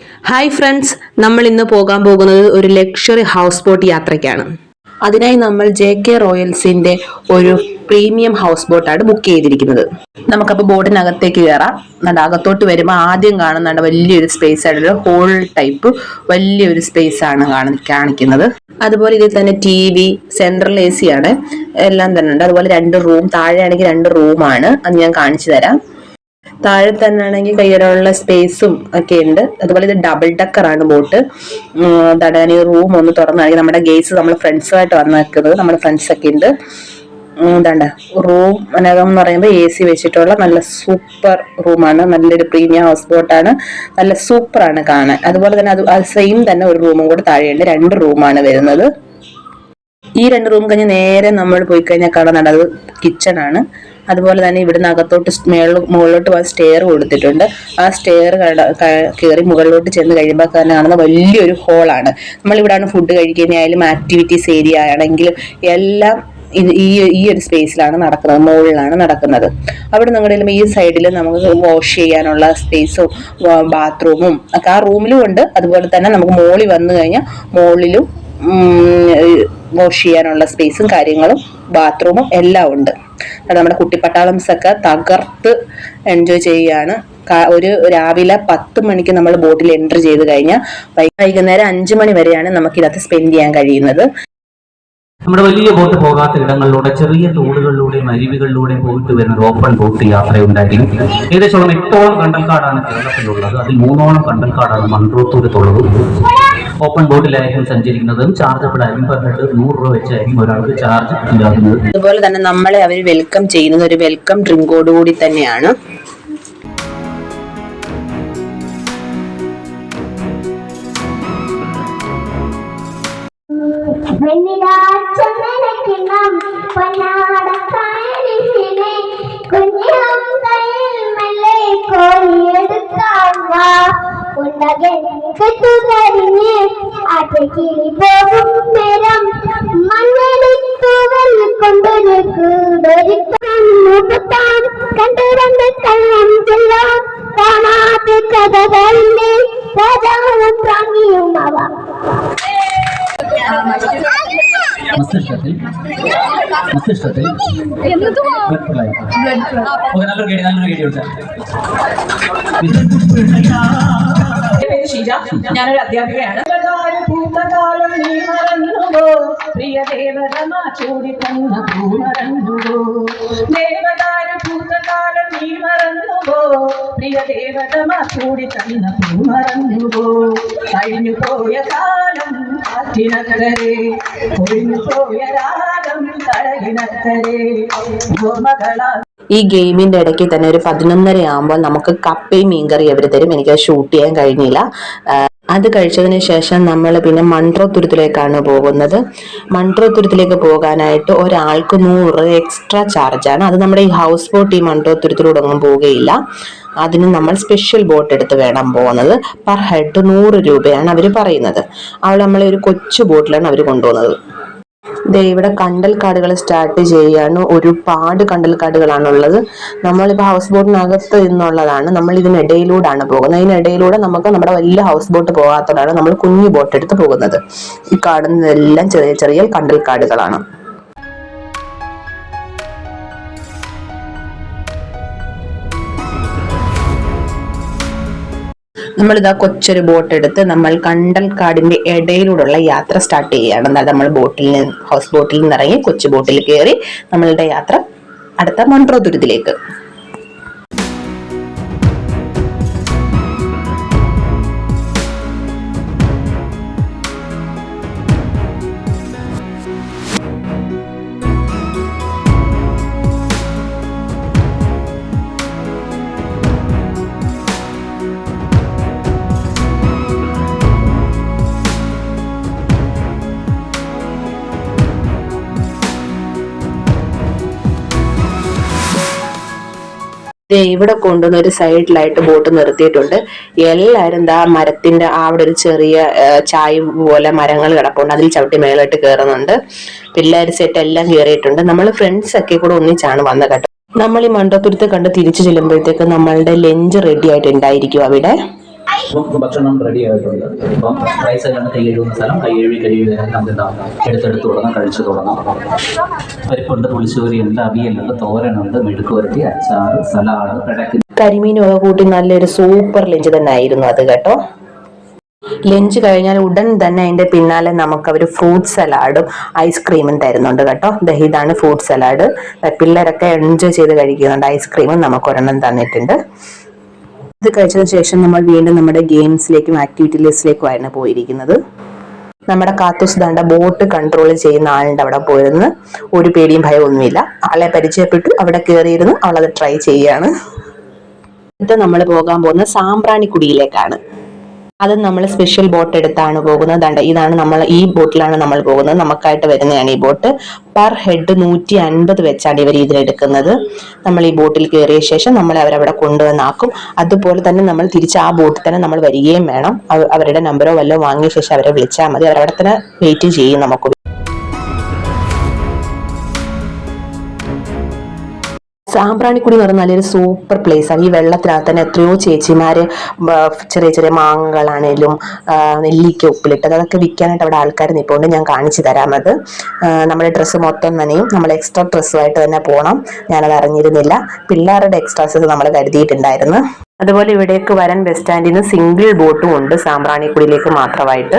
Hi friends നമ്മൾ ഇന്ന് പോകാൻ പോകുന്നത് ഒരു ലക്ഷറി ഹൗസ് ബോട്ട് യാത്രയ്ക്കാണ്. അതിനായി നമ്മൾ ജെ കെ റോയൽസിന്റെ ഒരു പ്രീമിയം ഹൗസ് ബോട്ടാണ് ബുക്ക് ചെയ്തിരിക്കുന്നത്. നമുക്കപ്പോൾ ബോട്ടിനകത്തേക്ക് കയറാം എന്നിട്ട് അകത്തോട്ട് വരുമ്പോൾ ആദ്യം കാണുന്നുണ്ട് വലിയൊരു സ്പേസ് ആയിട്ടുള്ള ഹോൾ ടൈപ്പ് വലിയൊരു സ്പേസ് ആണ് കാണി- കാണിക്കുന്നത്. അതുപോലെ ഇതിൽ തന്നെ T V central A C ആണ്. എല്ലാം തന്നെ ഉണ്ട്. അതുപോലെ രണ്ട് റൂം താഴെയാണെങ്കിൽ രണ്ട് റൂമാണ് അത് ഞാൻ കാണിച്ചു തരാം. താഴെ തന്നെ ആണെങ്കിൽ കയ്യിലുള്ള സ്പേസും ഒക്കെ ഉണ്ട് അതുപോലെ ഇത് ഡബിൾ ഡക്കർ ആണ് ബോട്ട്. തടാനി റൂം ഒന്ന് തുറന്നാണെങ്കിൽ നമ്മുടെ ഗേറ്റ്സ് നമ്മൾ ഫ്രണ്ട്സുമായിട്ട് വന്നേക്കുന്നത് നമ്മുടെ ഫ്രണ്ട്സ് ഒക്കെ ഉണ്ട്. എന്താണ് റൂം അനകം എന്ന് പറയുമ്പോൾ എ സി വെച്ചിട്ടുള്ള നല്ല സൂപ്പർ റൂമാണ് നല്ലൊരു പ്രീമിയം ഹൗസ് ബോട്ടാണ് നല്ല സൂപ്പറാണ് കാണാൻ. അതുപോലെ തന്നെ അത് സെയിം തന്നെ ഒരു റൂമും കൂടെ താഴെയുണ്ട്. രണ്ട് റൂമാണ് വരുന്നത്. ഈ രണ്ട് റൂം കഴിഞ്ഞ് നേരെ നമ്മൾ പോയി കഴിഞ്ഞാൽ കാണുന്നുണ്ട് അത് കിച്ചൺ ആണ്. അതുപോലെ തന്നെ ഇവിടുന്ന് അകത്തോട്ട് മേളിൽ മുകളിലോട്ട് പോകാൻ സ്റ്റെയർ കൊടുത്തിട്ടുണ്ട്. ആ സ്റ്റെയർ കയറി മുകളിലോട്ട് ചെന്ന് കഴിയുമ്പോൾ തന്നെ കാണുന്ന വലിയൊരു ഹോളാണ് നമ്മളിവിടാണ് ഫുഡ് കഴിക്കുന്നതായാലും ആക്ടിവിറ്റീസ് ഏരിയ ആണെങ്കിലും എല്ലാം ഇത് ഈ ഈ ഒരു സ്പേസിലാണ് നടക്കുന്നത് മുകളിലാണ് നടക്കുന്നത്. അവിടെ നിങ്ങളുടെ ഈ സൈഡിൽ നമുക്ക് വാഷ് ചെയ്യാനുള്ള സ്പേസും ബാത്റൂമും ഒക്കെ ആ റൂമിലും ഉണ്ട്. അതുപോലെ തന്നെ നമുക്ക് മോളിൽ വന്നു കഴിഞ്ഞാൽ മോളിലും വാഷ് ചെയ്യാനുള്ള സ്പേസും കാര്യങ്ങളും ബാത്റൂമും എല്ലാം ഉണ്ട്. അത് നമ്മുടെ കുട്ടിപ്പട്ടാളംസ് ഒക്കെ തകർത്ത് എൻജോയ് ചെയ്യുകയാണ്. ഒരു രാവിലെ പത്ത് മണിക്ക് നമ്മൾ ബോട്ടിൽ എന്റർ ചെയ്ത് കഴിഞ്ഞാൽ വൈകുന്നേരം അഞ്ച് മണി വരെയാണ് നമുക്കിതിനകത്ത് സ്പെൻഡ് ചെയ്യാൻ കഴിയുന്നത്. നമ്മുടെ വലിയ ബോട്ട് പോകാത്ത ഇടങ്ങളിലൂടെ ചെറിയ തോടുകളിലൂടെയും അരുവികളിലൂടെയും പോയിട്ട് വരുന്ന ഒരു ഓപ്പൺ ബോട്ട് യാത്രയുണ്ടായിരിക്കും. ഏകദേശം എട്ടോളം കണ്ടൽക്കാടാണ് കേരളത്തിലുള്ളത്. അതിൽ മൂന്നോളം കണ്ടൽക്കാടാണ് മൺട്രോത്തൂരത്തുള്ളത് ഓപ്പൺ ബോട്ടിലായിരിക്കും സഞ്ചരിക്കുന്നതും ചാർജബിൾ ആയിരിക്കും പെർ ഹെഡ് നൂറ് രൂപ വെച്ചായിരിക്കും ഒരാൾക്ക് ചാർജ് ഉണ്ടാകുന്നത് അതുപോലെ തന്നെ നമ്മളെ അവർ വെൽക്കം ചെയ്യുന്നത് ഒരു വെൽക്കം ഡ്രിങ്കോടുകൂടി തന്നെയാണ്. വെണ്ണിലാച്ചമനക്കിണം പൊന്നാടക്കായലിനെ കുഞ്ഞിളം കയ്യിൽ മെല്ലെ കോരിയെടുക്കാം. വാ കെട്ടുകരിഞ്ഞ് ആറ്റക്കിളി പോകും നേരം മണ്ണെടുത്തുവൽ കൊണ്ടൊരു കൂടൊരു കണ്ണുകുത്താൻ കണ്ടു രണ്ട് കള്ളം ചെല്ലാം. കാണാത്ത കഥകളിലെ രാജാവും പ്രാണിയുമാവാം മസ്തിഷ്കത്തിൽ മസ്തിഷ്കത്തിൽ blood flow ആയിരിക്കും. ഓക്കേ, നല്ലൊരു കേടി നല്ലൊരു കേടി കൊടുത്താൽ പേര് ഷീജ. ഞാനൊരു അധ്യാപികയാണ്. ഭൂതകാലം നീ മറന്നുവോ? പ്രിയ ദേവതമ ചൂടി തന്ന പൂ മറന്നുവോ? ദേവതാര ഭൂതകാലം നീ മറന്നുവോ? പ്രിയ ദേവതമ ചൂടി തന്ന പൂ മറന്നുവോ? കഴിഞ്ഞു പോയ കാലം കാറ്റിനക്കരെ ഒഴിഞ്ഞു പോയ രാഗം തടകിനക്കരെ ഓർമ്മകളാ. ഈ ഗെയിമിന്റെ ഇടയ്ക്ക് തന്നെ ഒരു പതിനൊന്നര ആകുമ്പോൾ നമുക്ക് കപ്പയും മീൻകറി അവർ തരും. എനിക്ക് ഷൂട്ട് ചെയ്യാൻ കഴിഞ്ഞില്ല. അത് കഴിച്ചതിന് ശേഷം നമ്മൾ പിന്നെ മൺട്രോത്തുരുത്തിലേക്കാണ് പോകുന്നത്. മൺട്രോത്തുരുത്തിലേക്ക് പോകാനായിട്ട് ഒരാൾക്ക് നൂറ് എക്സ്ട്രാ ചാർജാണ് അത് നമ്മുടെ ഈ ഹൗസ് ബോട്ട് ഈ മൺട്രോത്തുരുത്തിലൂടെ ഒന്നും പോവുകയില്ല. അതിന് നമ്മൾ സ്പെഷ്യൽ ബോട്ട് എടുത്ത് വേണം പോകുന്നത്. പെർ ഹെഡ് നൂറ് രൂപയാണ് അവർ പറയുന്നത്. അവിടെ നമ്മളെ ഒരു കൊച്ചു ബോട്ടിലാണ് അവർ കൊണ്ടുപോകുന്നത്. ദേ ഇവിടെ കണ്ടൽക്കാടുകൾ സ്റ്റാർട്ട് ചെയ്യാണ്. ഒരുപാട് കണ്ടൽക്കാടുകളാണുള്ളത്. നമ്മളിപ്പോൾ ഹൗസ് ബോട്ടിനകത്ത് നിന്നുള്ളതാണ്. നമ്മൾ ഇതിനിടയിലൂടെയാണ് പോകുന്നത്. ഇതിനിടയിലൂടെ നമുക്ക് നമ്മുടെ വലിയ ഹൗസ് ബോട്ട് പോകാത്തതാണ് നമ്മൾ കുഞ്ഞു ബോട്ട് എടുത്ത് പോകുന്നത്. ഈ കാണുന്നതെല്ലാം ചെറിയ ചെറിയ കണ്ടൽക്കാടുകളാണ്. നമ്മളിതാ കൊച്ചൊരു ബോട്ട് എടുത്ത് നമ്മൾ കണ്ടൽക്കാടിന്റെ ഇടയിലൂടെയുള്ള യാത്ര സ്റ്റാർട്ട് ചെയ്യുകയാണ്. എന്നാൽ നമ്മൾ ബോട്ടിൽ നിന്ന് ഹൗസ് ബോട്ടിൽ നിന്ന് ഇറങ്ങി കൊച്ചു ബോട്ടിൽ കയറി നമ്മളുടെ യാത്ര അടുത്ത മൺട്രോ തുരുത്തിലേക്ക് ദേ ഇവിടെ കൊണ്ടുവന്ന് ഒരു സൈഡിലായിട്ട് ബോട്ട് നിർത്തിയിട്ടുണ്ട്. എല്ലാവരും ദാ മരത്തിന്റെ ആ അവിടെ ഒരു ചെറിയ ചായ പോലെ മരങ്ങൾ കിടപ്പുണ്ട്. അതിൽ ചവിട്ടി മേലോട്ട് കയറുന്നുണ്ട് പിള്ളേർ സെറ്റ് എല്ലാം കയറിയിട്ടുണ്ട് നമ്മൾ ഫ്രണ്ട്സ് ഒക്കെ കൂടെ ഒന്നിച്ചാണ് വന്ന കേട്ടോ. നമ്മൾ ഈ മണ്ടത്തുരുത്ത് കണ്ട് തിരിച്ചു ചെല്ലുമ്പോഴത്തേക്ക് നമ്മളുടെ ലഞ്ച് റെഡി ആയിട്ട് ഉണ്ടായിരിക്കും അവിടെ. ഭക്ഷണം റെഡി ആയിട്ടുണ്ട്. ഇപ്പം റൈസ് എല്ലാം കൈ എഴുതുന്ന സ്ഥലം കൈ കഴുകി വരാൻ നമുക്ക് എന്താ എടുത്തെടുത്ത് തുടങ്ങാം കഴിച്ചു തുടങ്ങാം. പരിപ്പുണ്ട് പുളിശ്ശേരിയുണ്ട് അവിയലുണ്ട് തോരനുണ്ട് മെഴുക്ക് വരട്ടി അച്ചാർ സലാഡ് കിഴക്ക് കരിമീനൊക്കെ കൂട്ടി നല്ലൊരു സൂപ്പർ ലഞ്ച് തന്നെ ആയിരുന്നു അത് കേട്ടോ. ലഞ്ച് കഴിഞ്ഞാൽ ഉടൻ തന്നെ അതിന്റെ പിന്നാലെ നമുക്ക് അവർ ഫ്രൂട്ട് സലാഡും ഐസ്ക്രീമും തരുന്നുണ്ട് കേട്ടോ. ദഹിതാണ് ഫ്രൂട്ട് സലാഡ്. പിള്ളേരൊക്കെ എൻജോയ് ചെയ്ത് കഴിക്കുന്നുണ്ട് ഐസ്ക്രീമും. നമുക്ക് ഒരെണ്ണം തന്നിട്ടുണ്ട്. ഇത് കഴിച്ചതിന് ശേഷം നമ്മൾ വീണ്ടും നമ്മുടെ ഗെയിംസിലേക്കും ആക്ടിവിറ്റി ലിസ്റ്റിലേക്കും ആയിരുന്നു പോയിരിക്കുന്നത്. നമ്മുടെ കാത്തൂസ് ദാണ്ട ബോട്ട് കൺട്രോൾ ചെയ്യുന്ന ആളുണ്ട് അവിടെ പോയിരുന്ന്. ഒരു പേടിയും ഭയം ഒന്നുമില്ല. ആളെ പരിചയപ്പെട്ടു അവിടെ കയറിയിരുന്ന് അവളത് ട്രൈ ചെയ്യാണ്. ഇത് നമ്മൾ പോകാൻ പോകുന്നത് സാമ്പ്രാണിക്കുടിയിലേക്കാണ്. അത് നമ്മൾ സ്പെഷ്യൽ ബോട്ട് എടുത്താണ് പോകുന്നത്. അണ്ട് ഇതാണ് നമ്മൾ ഈ ബോട്ടിലാണ് നമ്മൾ പോകുന്നത്. നമുക്കായിട്ട് വരുന്നതാണ് ഈ ബോട്ട്. പെർ ഹെഡ് നൂറ്റി അൻപത് വെച്ചാണ് ഇവർ ഇതിലെടുക്കുന്നത് നമ്മൾ ഈ ബോട്ടിൽ കയറിയ ശേഷം നമ്മൾ അവരവിടെ കൊണ്ടുവന്നാക്കും. അതുപോലെ തന്നെ നമ്മൾ തിരിച്ച് ആ ബോട്ടിൽ തന്നെ നമ്മൾ വരികയും വേണം. അവരുടെ നമ്പറോ വല്ലതും വാങ്ങിയ ശേഷം അവരെ വിളിച്ചാൽ മതി. അവരവിടെ തന്നെ വെയിറ്റ് ചെയ്യും നമുക്ക്. സാമ്പ്രാണിക്കുടി എന്ന് പറഞ്ഞാൽ നല്ലൊരു സൂപ്പർ ആണ് ഈ വെള്ളത്തിനകത്ത് തന്നെ എത്രയോ ചേച്ചിമാര് ചെറിയ ചെറിയ മാങ്ങകളാണേലും നെല്ലിക്ക ഉപ്പിലിട്ടത് അതൊക്കെ വിൽക്കാനായിട്ട് അവിടെ ആൾക്കാർ നിൽപ്പുണ്ട് ഞാൻ കാണിച്ചു തരാം അത് നമ്മുടെ ഡ്രസ്സ് മൊത്തം തന്നെയും നമ്മൾ എക്സ്ട്രാ ഡ്രസ്സുമായിട്ട് തന്നെ പോകണം ഞാനത് അറിഞ്ഞിരുന്നില്ല. പിള്ളേരുടെ എക്സ്ട്രാസ് നമ്മൾ കരുതിയിട്ടുണ്ടായിരുന്നു. അതുപോലെ ഇവിടേക്ക് വരാൻ ബസ് സ്റ്റാൻഡിൽ നിന്ന് സിംഗിൾ ബോട്ടും ഉണ്ട് സാമ്പ്രാണിക്കുടിയിലേക്ക് മാത്രമായിട്ട്.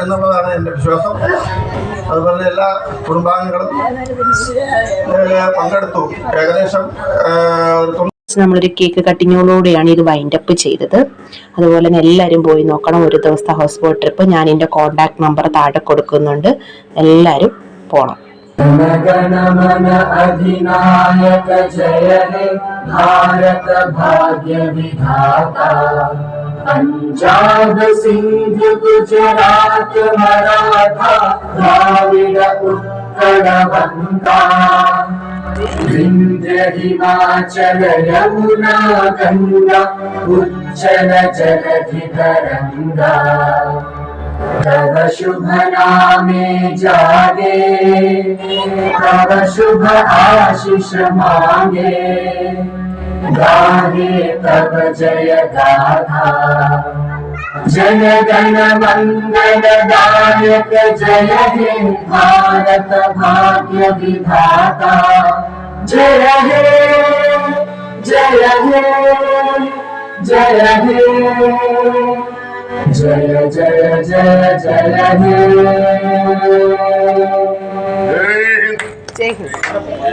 എന്നുള്ളതാണ് എൻ്റെ വിശ്വാസം അതുപോലെ എല്ലാ കുടുംബാംഗങ്ങളും ഇതിൽ പങ്കെടുത്തു ഏകദേശം ആ, ഒരു തൊണ്ണൂറ് നമ്മളൊരു കേക്ക് കട്ടിങ്ങോടുകൂടിയാണ് ഇത് വൈൻഡ് അപ്പ് ചെയ്തത് അതുപോലെ തന്നെ എല്ലാവരും പോയി നോക്കണം ഒരു ദിവസത്തെ ഹൗസ് ബോട്ട് ട്രിപ്പ് ഞാൻ എൻ്റെ കോൺടാക്ട് നമ്പർ താഴെ കൊടുക്കുന്നുണ്ട് എല്ലാവരും പോണം जनगणमन अधिनायक जय हे भारत भाग्य विधाता पंजाब सिंध गुजरात मराठा द्राविड बंगा विंध्य हिमाचल यमुना गंगा उज्जल जलधि तरंगा तव शुभ नामे जागे तव शुभ आशीष मांगे तब जय गाथा जन गण मंगल गायक जय हे भारत भाग्य विधाता। जय हे जय हे जय हे। जय जय जय जय हे। जय हे